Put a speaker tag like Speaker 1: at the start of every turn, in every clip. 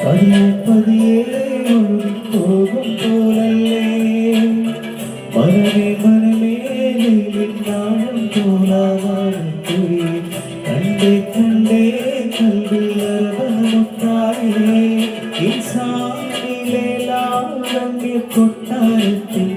Speaker 1: பதியே பதியே ஒழுகி போகும் போலல்லே மனமே மனமே நெய்யின் நாளும் கண்டே கண்டே கல்வியில் அரவமுட்டாயே கொட்டாரத்தின்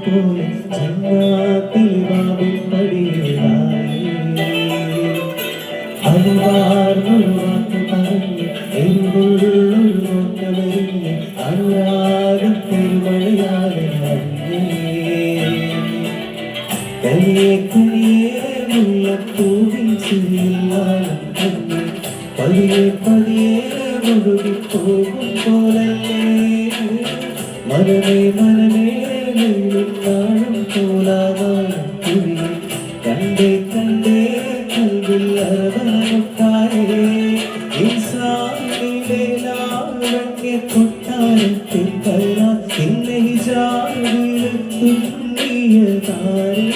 Speaker 1: പോലെ ചങ്ങാത്തിൽ ബാബിൽ പടിയിലായി അനുവാർന്നൊരു വാക്ക് പറഞ്ഞ് എന്തുള്ളൊരു നോക്കവരിഞ്ഞ് അനുരാഗത്തിൽ മഴയാതെ കനിയെ കനിയെ മുല്ലപ്പൂവിൻ ചിരിയില്ലാതെ പതിയെ പതിയെ ഒഴുകി പോകും പോലല്ലേ മനമേ മനമേ നാണം കൂടാതെ കണ്ടേ കണ്ടേ കൽവിൽ അറവാനുക്കാരേ ഇൻസാനിലെ ലാളക്കെ കൊട്ടാരത്തിൽ കല്ല ഇന്ന് ഹിജാബിലെത്തുന്നിയ താരേ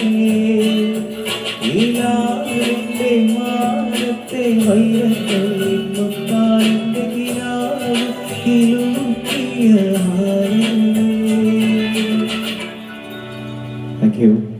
Speaker 1: ഇലാളിന്റെ മാനത്തെ വൈരത്തിൽ മുത്താലിന്റെ കിരാളത്തിലും കിയ you.